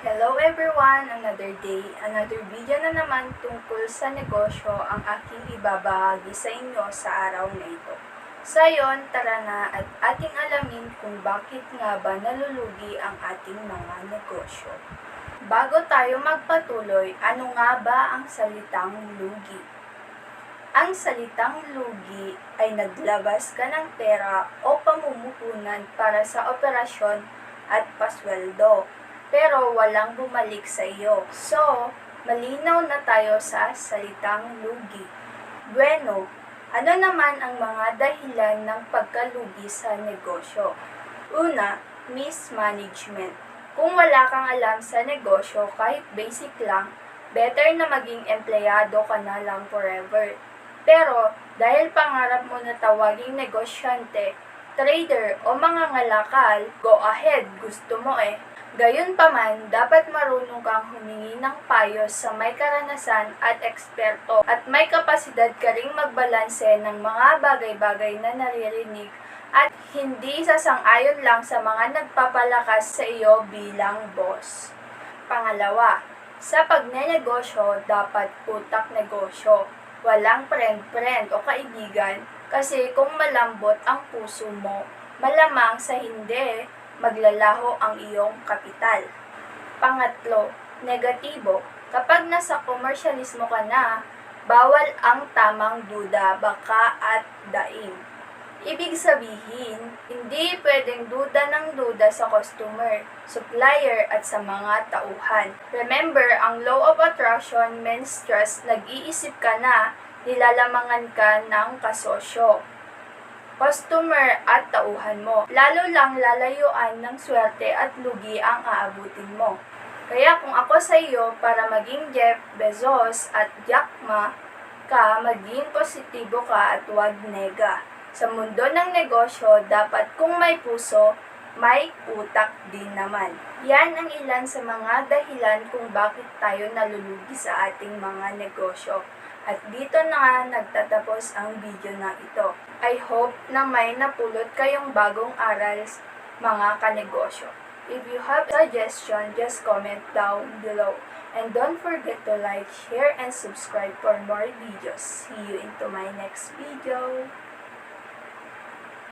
Hello everyone! Another day, another video na naman tungkol sa negosyo ang aking ibabahagi sa inyo sa araw na ito. Sa yon, tara na at ating alamin kung bakit nga ba nalulugi ang ating mga negosyo. Bago tayo magpatuloy, ano nga ba ang salitang lugi? Ang salitang lugi ay naglabas ka ng pera o pamumuhunan para sa operasyon at pasweldo, pero walang bumalik sa iyo. So, malinaw na tayo sa salitang lugi. Bueno, ano naman ang mga dahilan ng pagkalugi sa negosyo? Una, mismanagement. Kung wala kang alam sa negosyo, kahit basic lang, better na maging empleyado ka na lang forever. Pero, dahil pangarap mo na tawaging negosyante, trader o mga ngalakal, go ahead, gusto mo eh. Gayunpaman, dapat marunong kang humingi ng payo sa may karanasan at eksperto at may kapasidad ka ring magbalanse ng mga bagay-bagay na naririnig at hindi sasang-ayon lang sa mga nagpapalakas sa iyo bilang boss. Pangalawa, sa pagnenegosyo, dapat utak negosyo. Walang friend-friend o kaibigan kasi kung malambot ang puso mo, malamang sa hindi, maglalaho ang iyong kapital. Pangatlo, negatibo. Kapag nasa komersyalismo ka na, bawal ang tamang duda, baka at daing. Ibig sabihin, hindi pwedeng duda ng duda sa customer, supplier at sa mga tauhan. Remember, ang law of attraction means trust, nag-iisip ka na, nilalamangan ka ng kasosyo customer at tauhan mo. Lalo lang lalayuan ng swerte at lugi ang aabutin mo. Kaya kung ako sa iyo para maging Jeff Bezos at Jack Ma ka, maging positibo ka at huwag nega. Sa mundo ng negosyo, dapat kung may puso, may utak din naman. Yan ang ilan sa mga dahilan kung bakit tayo nalulugi sa ating mga negosyo. At dito na nga nagtatapos ang video na ito. I hope na may napulot kayong bagong aral mga kanegosyo. If you have suggestion, just comment down below. And don't forget to like, share, and subscribe for more videos. See you into my next video.